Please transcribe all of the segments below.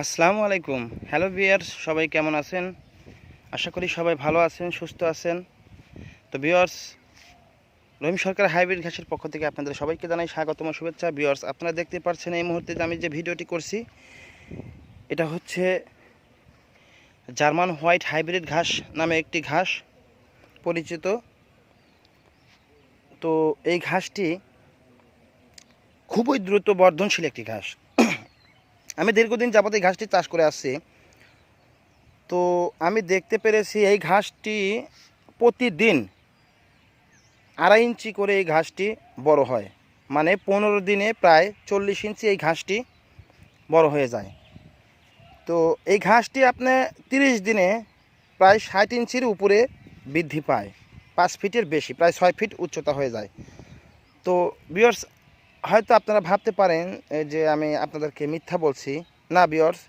আসসালামু আলাইকুম। হ্যালো বিয়ার্স সবাই কেমন আছেন? আশা করি সবাই ভালো আছেন, সুস্থ আছেন। তো বিয়ার্স রহিম সরকার হাইব্রিড ঘাসের পক্ষ থেকে আপনাদের সবাইকে জানাই স্বাগতম, শুভেচ্ছা। বিয়ার্স আপনারা দেখতে পাচ্ছেন এই মুহূর্তে আমি যে ভিডিওটি করছি, এটা হচ্ছে জার্মান হোয়াইট হাইব্রিড ঘাস নামে একটি ঘাস পরিচিত। তো এই ঘাসটি খুবই দ্রুত বর্ধনশীল একটি ঘাস। আমি দীর্ঘদিন যাবত এই ঘাসটি চাষ করে আসছি। তো আমি দেখতে পেরেছি এই ঘাসটি প্রতিদিন আড়াই ইঞ্চি করে এই ঘাসটি বড় হয়। মানে পনেরো দিনে প্রায় চল্লিশ ইঞ্চি এই ঘাসটি বড় হয়ে যায়। তো এই ঘাসটি আপনি তিরিশ দিনে প্রায় ষাট ইঞ্চির উপরে বৃদ্ধি পায়। পাঁচ ফিটের বেশি, প্রায় ছয় ফিট উচ্চতা হয়ে যায়। তো বিয়ার্স হয়তো আপনারা ভাবতে পারেন যে আমি আপনাদেরকে মিথ্যা বলছি। না বিয়র্স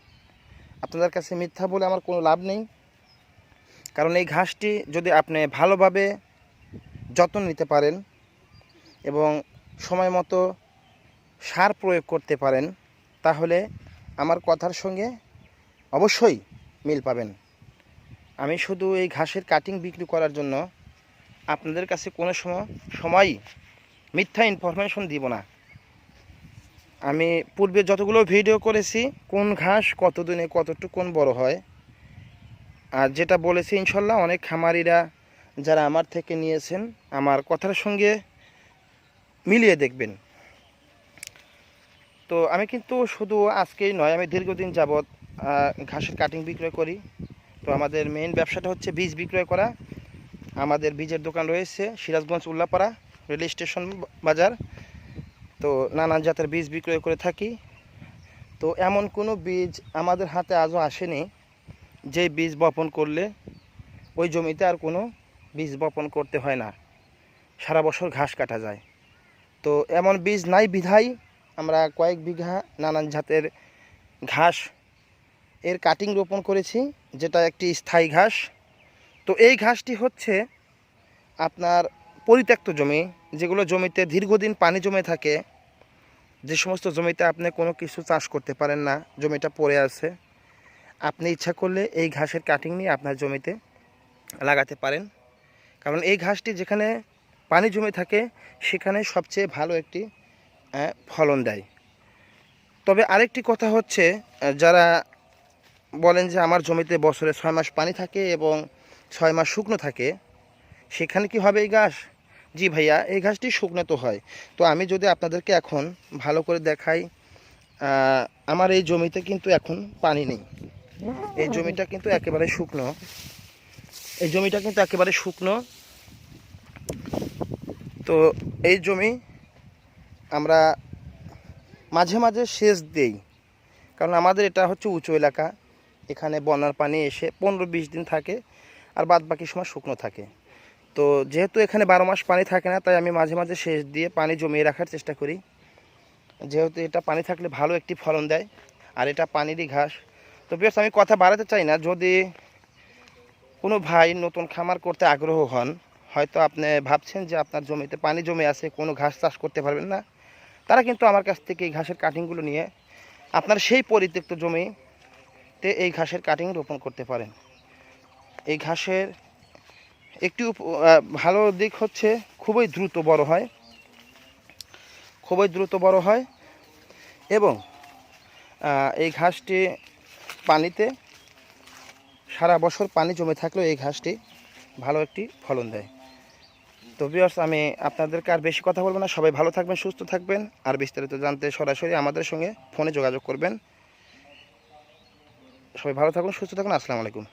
আপনাদের কাছে মিথ্যা বলে আমার কোনো লাভ নেই। কারণ এই ঘাসটি যদি আপনি ভালোভাবে যত্ন নিতে পারেন এবং সময় মতো সার প্রয়োগ করতে পারেন, তাহলে আমার কথার সঙ্গে অবশ্যই মিল পাবেন। আমি শুধু এই ঘাসের কাটিং বিক্রি করার জন্য আপনাদের কাছে কোনো সময় সময়ই মিথ্যা ইনফরমেশন দিব না। আমি পূর্বে যতগুলো ভিডিও করেছি, কোন ঘাস কত দিনে কোন বড় হয়, আর যেটা বলেছি ইনশাল্লাহ অনেক খামারিরা যারা আমার থেকে নিয়েছেন, আমার কথার সঙ্গে মিলিয়ে দেখবেন। তো আমি কিন্তু শুধু আজকেই নয়, আমি দীর্ঘদিন যাবৎ ঘাসের কাটিং বিক্রয় করি। তো আমাদের মেইন ব্যবসাটা হচ্ছে বীজ বিক্রয় করা। আমাদের বীজের দোকান রয়েছে সিরাজগঞ্জ উল্লাপাড়া রেল স্টেশন বাজার। তো নানান জাতের বীজ বিক্রয় করে থাকি। তো এমন কোনো বীজ আমাদের হাতে আজও আসেনি, যে বীজ বপন করলে ওই জমিতে আর কোনো বীজ বপন করতে হয় না। সারা বছর ঘাস কাটা যায়। তো এমন বীজ নাই বিধাই আমরা কয়েক বিঘা নানান জাতের ঘাস এর কাটিং রোপণ করেছি, যেটা একটি স্থায়ী ঘাস। তো এই ঘাসটি হচ্ছে আপনার পরিত্যক্ত জমি, যেগুলো জমিতে দীর্ঘদিন পানি জমে থাকে, যে সমস্ত জমিতে আপনি কোনো কিছু চাষ করতে পারেন না, জমিটা পড়ে আছে, আপনি ইচ্ছা করলে এই ঘাসের কাটিং নিয়ে আপনার জমিতে লাগাতে পারেন। কারণ এই ঘাসটি যেখানে পানি জমে থাকে, সেখানে সবচেয়ে ভালো একটি ফলন দেয়। তবে আরেকটি কথা হচ্ছে যারা বলেন যে আমার জমিতে বছরে ছয় মাস পানি থাকে এবং ছয় মাস শুকনো থাকে, সেখানে কি হবে এই ঘাস? জি ভাইয়া, এই ঘাসটি শুকনো তো হয়। তো আমি যদি আপনাদেরকে এখন ভালো করে দেখাই আমার এই জমিতে কিন্তু এখন পানি নেই। এই জমিটা কিন্তু একেবারে শুকনো। এই জমিটা কিন্তু একেবারে শুকনো। তো এই জমি আমরা মাঝে মাঝে সেচ দেই। কারণ আমাদের এটা হচ্ছে উঁচু এলাকা। এখানে বন্যার পানি এসে পনেরো বিশ দিন থাকে, আর বাদ বাকি সময় শুকনো থাকে। তো যেহেতু এখানে বারো মাস পানি থাকে না, তাই আমি মাঝে মাঝে সেচ দিয়ে পানি জমিয়ে রাখার চেষ্টা করি। যেহেতু এটা পানি থাকলে ভালো একটি ফলন দেয়, আর এটা পানিরই ঘাস। তো বেশ আমি কথা বাড়াতে চাই না। যদি কোনো ভাই নতুন খামার করতে আগ্রহ হন, হয়তো আপনি ভাবছেন যে আপনার জমিতে পানি জমে আছে, কোনো ঘাস চাষ করতে পারবেন না। তারা কিন্তু আমার কাছ থেকে এই ঘাসের কাটিংগুলো নিয়ে আপনার সেই পরিত্যক্ত জমিতে এই ঘাসের কাটিং রোপণ করতে পারেন। এই ঘাসের একটি ভালো দিক হচ্ছে খুবই দ্রুত বড় হয়। খুবই দ্রুত বড় হয় এবং এই ঘাসটি পানিতে, সারা বছর পানি জমে থাকলেও এই ঘাসটি ভালো একটি ফলন দেয়। তো বিয়ার্স আমি আপনাদেরকে আর বেশি কথা বলব না। সবাই ভালো থাকবেন, সুস্থ থাকবেন। আর বিস্তারিত জানতে সরাসরি আমাদের সঙ্গে ফোনে যোগাযোগ করবেন। সবাই ভালো থাকুন, সুস্থ থাকুন। আসসালামু আলাইকুম।